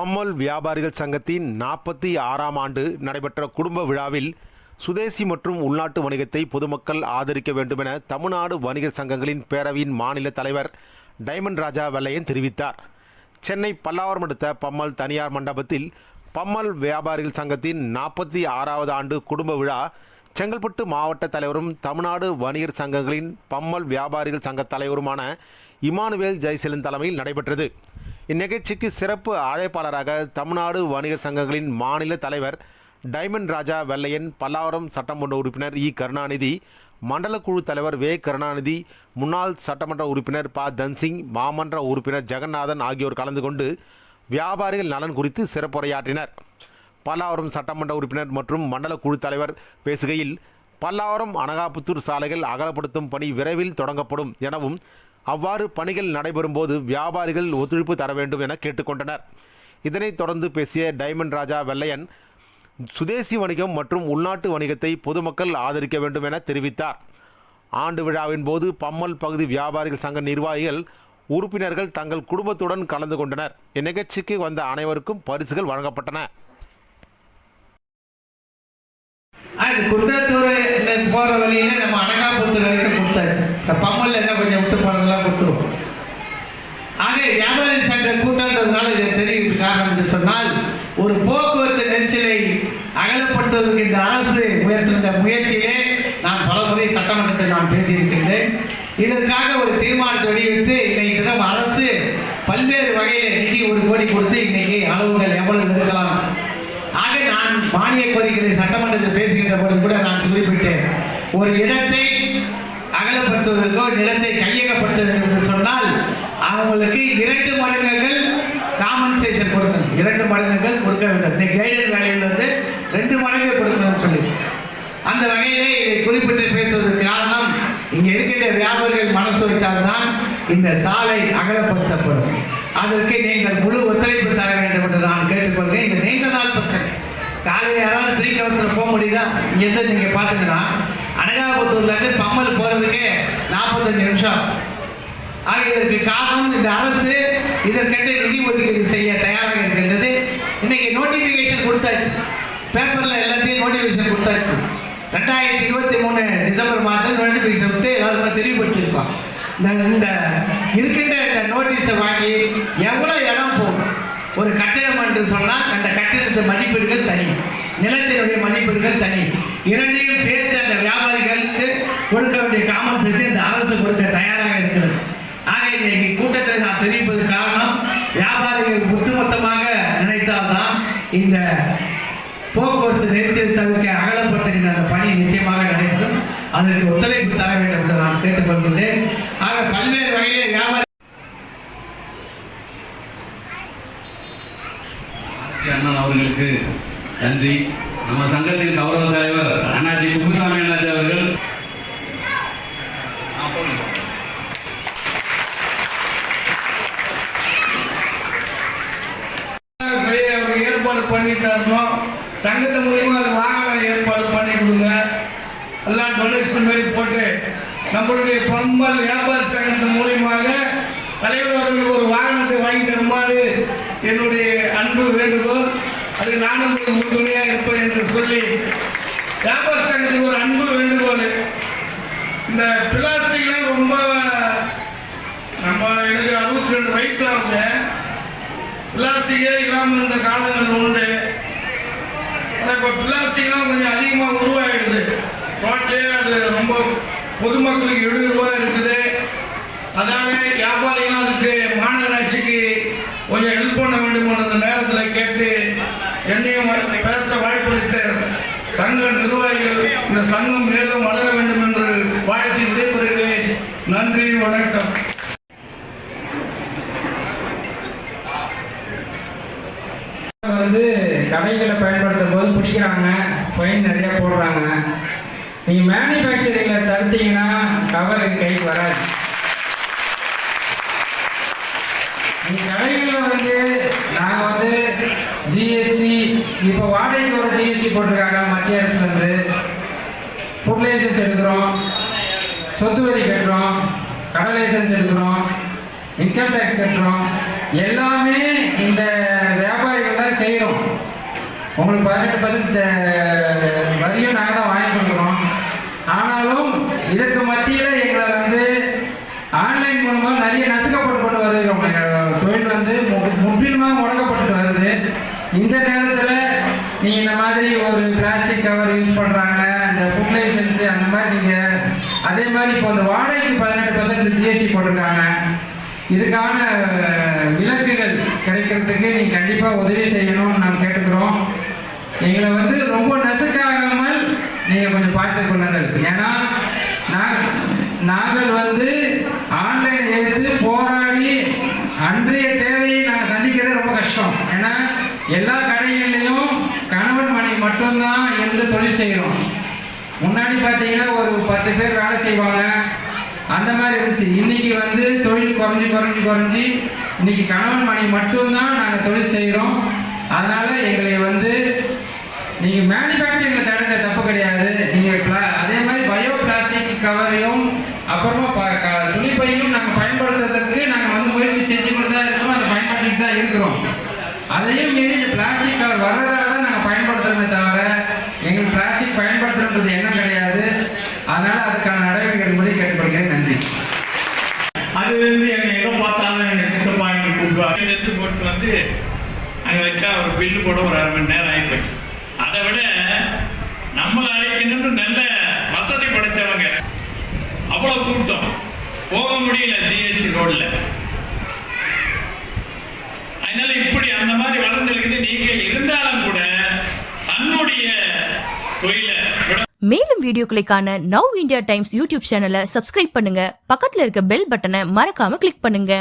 பம்மல் வியாபாரிகள் சங்கத்தின் நாற்பத்தி ஆறாம் ஆண்டு நடைபெற்ற குடும்ப விழாவில் சுதேசி மற்றும் உள்நாட்டு வணிகத்தை பொதுமக்கள் ஆதரிக்க வேண்டுமென தமிழ்நாடு வணிகர் சங்கங்களின் பேரவையின் மாநில தலைவர் டைமண்ட் ராஜா வெள்ளையன் தெரிவித்தார். சென்னை பல்லாவரம் அடுத்த பம்மல் தனியார் மண்டபத்தில் பம்மல் வியாபாரிகள் சங்கத்தின் நாற்பத்தி ஆறாவது ஆண்டு குடும்ப விழா செங்கல்பட்டு மாவட்ட தலைவரும் தமிழ்நாடு வணிகர் சங்கங்களின் பம்மல் வியாபாரிகள் சங்க தலைவருமான இமானுவேல் ஜெய்சலன் தலைமையில் நடைபெற்றது. இந்நிகழ்ச்சிக்கு சிறப்பு அழைப்பாளராக தமிழ்நாடு வணிகர் சங்கங்களின் மாநில தலைவர் டைமண்ட் ராஜா வெள்ளையன் பல்லாவரம் சட்டமன்ற உறுப்பினர் இ. கருணாநிதி மண்டல குழு தலைவர் வே. கருணாநிதி முன்னாள் சட்டமன்ற உறுப்பினர் ப. தன்சிங் மாமன்ற உறுப்பினர் ஜெகநாதன் ஆகியோர் கலந்து கொண்டு வியாபாரிகள் நலன் குறித்து சிறப்புரையாற்றினர். பல்லாவரம் சட்டமன்ற உறுப்பினர் மற்றும் மண்டல குழு தலைவர் பேசுகையில் பல்லாவரம் அனகாபுத்தூர் சாலைகள் அகலப்படுத்தும் பணி விரைவில் தொடங்கப்படும் எனவும் அவ்வாறு பணிகள் நடைபெறும்போது வியாபாரிகள் ஒத்துழைப்பு தர வேண்டும் என கேட்டுக்கொண்டனர். இதனைத் தொடர்ந்து பேசிய டைமண்ட் ராஜா வெள்ளையன் சுதேசி வணிகம் மற்றும் உள்நாட்டு வணிகத்தை பொதுமக்கள் ஆதரிக்க வேண்டும் என தெரிவித்தார். ஆண்டு விழாவின் போது பம்மல் பகுதி வியாபாரிகள் சங்க நிர்வாகிகள் உறுப்பினர்கள் தங்கள் குடும்பத்துடன் கலந்து கொண்டனர். இந்நிகழ்ச்சிக்கு வந்த அனைவருக்கும் பரிசுகள் வழங்கப்பட்டன. அது போகிற வழியில நம்ம அனகாபுத்தூர் வரைக்கும் கொடுத்தாச்சு. பம்மல் என்ன கொஞ்சம் விட்டு போனதெல்லாம் கொடுத்துருவோம் ஆக வியாபாரி சங்க கூட்டன்றதுனால இதை தெரிவிக்க காரணம் என்று சொன்னால் ஒரு போக்குவரத்து நெரிசலை அகலப்படுத்துவதற்கு இந்த அரசு உயர்த்துகின்ற முயற்சியிலே நான் பல முறை சட்டமன்றத்தில் நான் பேசியிருக்கின்றேன். இதற்காக ஒரு தீர்மானத்தை வெளியிட்டு இன்னைக்கு தினம் அரசு பல்வேறு வகையில் நிதி ஒரு கோடி கொடுத்து இன்னைக்கு அளவுகள் எவ்வளவு எடுக்கலாம் ஆக நான் மானிய கோரிக்கைகளை சட்டமன்றத்தில் பேசுகின்ற பொழுது கூட நான் குறிப்பிட்டேன். ஒரு இடத்தை அகலப்படுத்துவதற்கோ நிலத்தை கையகப்படுத்த வேண்டும் என்று சொன்னால் அவங்களுக்கு இரண்டு மடங்குகள் காம்பன்சேஷன் கொடுக்கணும். இரண்டு மடங்குகள் கொடுக்க வேண்டும். இந்த கைடட் வேலையில் வந்து ரெண்டு மடங்கு கொடுக்கணும்னு சொல்லி. அந்த வகையிலே இதை குறிப்பிட்டு பேசுவதற்கு காரணம் இங்கே இருக்கின்ற வியாபாரிகள் மனசு வைத்தால்தான் இந்த சாலை அகலப்படுத்தப்படும். அதற்கு நீங்கள் முழு ஒத்துழைப்பு தர வேண்டும் என்று நான் கேட்டுக்கொள்கிறேன். இந்த நீண்ட நாள் பிரச்சனை. காலையில் யாராவது த்ரீ கவர்ஸில் போக முடியுதா? இங்கேருந்து நீங்கள் பார்த்துக்கலாம் அனகாபுத்தூர்லேருந்து பம்மல் போகிறதுக்கு நாற்பத்தஞ்சு நிமிஷம். ஆக இதற்கு காரணம் இந்த அரசு இதற்கென்று நிதி ஒதுக்கீடு செய்ய தயாராக இருக்கின்றது. இன்னைக்கு நோட்டிஃபிகேஷன் கொடுத்தாச்சு. பேப்பரில் எல்லாத்தையும் நோட்டிஃபிகேஷன் கொடுத்தாச்சு. ரெண்டாயிரத்தி இருபத்தி மூணு டிசம்பர் மாதம் நோட்டிஃபிகேஷன் விட்டு எல்லாருக்கும் தெளிவுபடுத்தியிருக்கோம் இந்த இந்த இருக்கின்ற இந்த நோட்டீஸை வாங்கி எவ்வளோ இடம் போகும்? ஒரு கட்டிடம் என்று சொன்னால் அந்த கட்டிடத்தை மதிப்பீடுகள் தனி. நிலத்தினுடைய மதிப்பீடுகள் தனி. இரண்டையும் சேர்த்து அந்த வியாபாரம் கொடுக்க வேண்டிய காமன் சென்ஸ் இந்த அரசு கொடுக்க தயாராக இருக்கிறது ஆக இன்னைக்கு கூட்டத்தில் நான் தெரிவிப்பது காரணம் வியாபாரிகள் ஒட்டுமொத்தமாக நினைத்தால்தான் இந்த போக்குவரத்து நெரிசல் தவிர்க்க அகலப்படுத்துகின்ற அந்த பணி நிச்சயமாக நடைபெறும். அதற்கு ஒத்துழைப்பு தர வேண்டும் என்று நான் கேட்டுக்கொள்கின்றேன். ஆக பல்வேறு வகையிலே வியாபாரி அண்ணன் அவர்களுக்கு நன்றி. நம்ம சங்கத்தின் கௌரவ தலைவர் அண்ணாஜி குப்புசாமி அண்ணாஜி அவர்கள். ஏற்பாடு பண்ணி தரணும். சங்கத்து மூலியமா அது வாகனம் ஏற்பாடு பண்ணி கொடுங்க. எல்லாம் டொனேஷன் மாரி போட்டு நம்மளுடைய பம்பல் வியாபார சங்கத்தின் மூலியமாக தலைவர் அவர்களுக்கு ஒரு வாகனத்தை வாங்கி தருமாறு என்னுடைய அன்பு வேண்டுகோள். அது நானும் உங்களுக்கு உறுதுணையாக இருப்பேன் என்று சொல்லி வியாபார சங்கத்துக்கு ஒரு அன்பு வேண்டுகோள். இந்த பிளாஸ்டிக்லாம் ரொம்ப நம்ம எனக்கு அறுபத்தி ரெண்டு வயசு ஆகுங்க. பிளாஸ்டிக்கே இல்லாமல் இருந்த காலங்கள் உண்டு. இப்போ பிளாஸ்டிக்லாம் கொஞ்சம் அதிகமாக உருவாகிடுது ரோட்லேயே அது ரொம்ப பொதுமக்களுக்கு இடையூறுவாக இருக்குது. அதால வியாபாரிகளும் அதுக்கு மாநகராட்சிக்கு கொஞ்சம் ஹெல்ப் பண்ண வேண்டும் அந்த நேரத்தில் கேட்டு என்னையும் பேச வாய்ப்பளித்த சங்க நிர்வாகிகள் இந்த சங்கம் மேலும் வளர வேண்டும் என்று வாழ்த்தி விடைபெறுகிறேன். நன்றி வணக்கம். வந்து கடைகளை பயன்படுத்தும் போது பிடிக்கிறாங்க ஃபைன் நிறைய போடுறாங்க. நீங்கள் மேனுஃபேக்சரிங்கில் தடுத்தீங்கன்னா கவர் கைக்கு வராது. நீங்கள் கடைகளில் வந்து நாங்கள் வந்து ஜிஎஸ்டி இப்போ வாடகைக்கு ஒரு ஜிஎஸ்டி போட்டிருக்காங்க மத்திய அரசுலேருந்து ஃபுட் லைசன்ஸ் எடுக்கிறோம் சொத்து வரி கட்டுறோம் கடை லைசன்ஸ் எடுக்கிறோம் இன்கம் டேக்ஸ் கட்டுறோம். எல்லாமே இந்த வியாபாரிகள் தான் செய்யணும். உங்களுக்கு பதினெட்டு பர்சன்ட் வரியும் நாங்கள் தான் வாங்கி கொடுக்குறோம் ஆனாலும் இதற்கு மத்தியில் எங்களை வந்து ஆன்லைன் மூலமாக நிறைய நசுக்கப்பட்டு வருது வருகிறோம். தொழில் வந்து மு- முற்றிலுமாக முடக்கப்பட்டு வருது. இந்த நேரத்தில் நீங்கள் இந்த மாதிரி ஒரு பிளாஸ்டிக் கவர் யூஸ் பண்ணுறாங்க இந்த ஃபுட் லைசன்ஸு அந்த மாதிரி நீங்கள் அதே மாதிரி இப்போ அந்த வாடகைக்கு பதினெட்டு பர்சன்ட் ஜிஎஸ்டி போட்டிருக்காங்க. இதுக்கான அஹ், விலக்குகள் கிடைக்கிறதுக்கு நீங்கள் கண்டிப்பாக உதவி செய்யணும்னு நாங்கள் கேட்டுக்கிறோம். எங்களை வந்து ரொம்ப நசுக்காக நீங்கள் கொஞ்சம் பார்த்து கொள்ளுங்கள் ஏன்னா நான் நாங்கள் வந்து ஆன்லைன் எடுத்து போராடி அன்றைய தேவையை நாங்கள் சந்திக்கிறது ரொம்ப கஷ்டம். ஏன்னா எல்லா கடைகள்லையும் கணவன் மனை மட்டும்தான் இருந்து தொழில் செய்கிறோம் முன்னாடி பார்த்தீங்கன்னா ஒரு பத்து பேர் வேலை செய்வாங்க. அந்த மாதிரி இருந்துச்சு. இன்னைக்கு வந்து தொழில் குறைஞ்சி குறைஞ்சி குறைஞ்சி இன்னைக்கு கணவன் மனை மட்டும்தான் நாங்கள் தொழில் செய்கிறோம் அதனால எங்களை வந்து நீங்கள் மேனுஃபேக்சரிங்கில் தடுக்க தப்பு கிடையாது நீங்கள் பிளா- அதே மாதிரி பயோ பிளாஸ்டிக் கவரையும் அப்புறமா ப- க- துணிப்பையும் நாங்கள் பயன்படுத்துறதுக்கு நாங்கள் வந்து முயற்சி செஞ்சு கொண்டு தான் இருக்கிறோம் அதை பயன்படுத்திட்டு தான் இருக்கிறோம் அதையும் மீறி பிளாஸ்டிக் கவர் வர்றதால தான் நாங்கள் பயன்படுத்துறோமே தவிர எங்களுக்கு பிளாஸ்டிக் பயன்படுத்துறது எண்ணம் கிடையாது அதனால அதுக்கான நடவடிக்கை எடுக்கும்படி கேட்டுக்கொள்கிறேன் நன்றி அதுல இருந்து என்னை எங்க பார்த்தாலும் என்னை சித்தப்பா என்று கூப்பிடுவாங்க எடுத்து போட்டு வந்து அங்கே வச்சா ஒரு பில்லு போட ஒரு அரை மணி நேரம் ஆகி போச்சு அதை விட நம்மளை அழைக்கணும்னு நல்ல வசதி படைத்தவங்க அவ்வளோ கூட்டம். போக முடியல ஜிஎஸ்டி ரோடில் அதனால இப்படி அந்த மாதிரி வளர்ந்துருக்குது நீங்கள் இருந்தாலும் கூட தன்னுடைய தொழிலை மேலும் வீடியோக்களை காண நவ் இந்தியா டைம்ஸ் யூடியூப் சேனலை சப்ஸ்கிரைப் பண்ணுங்க. பக்கத்தில் இருக்க பெல் பட்டனை மறக்காம கிளிக் பண்ணுங்க.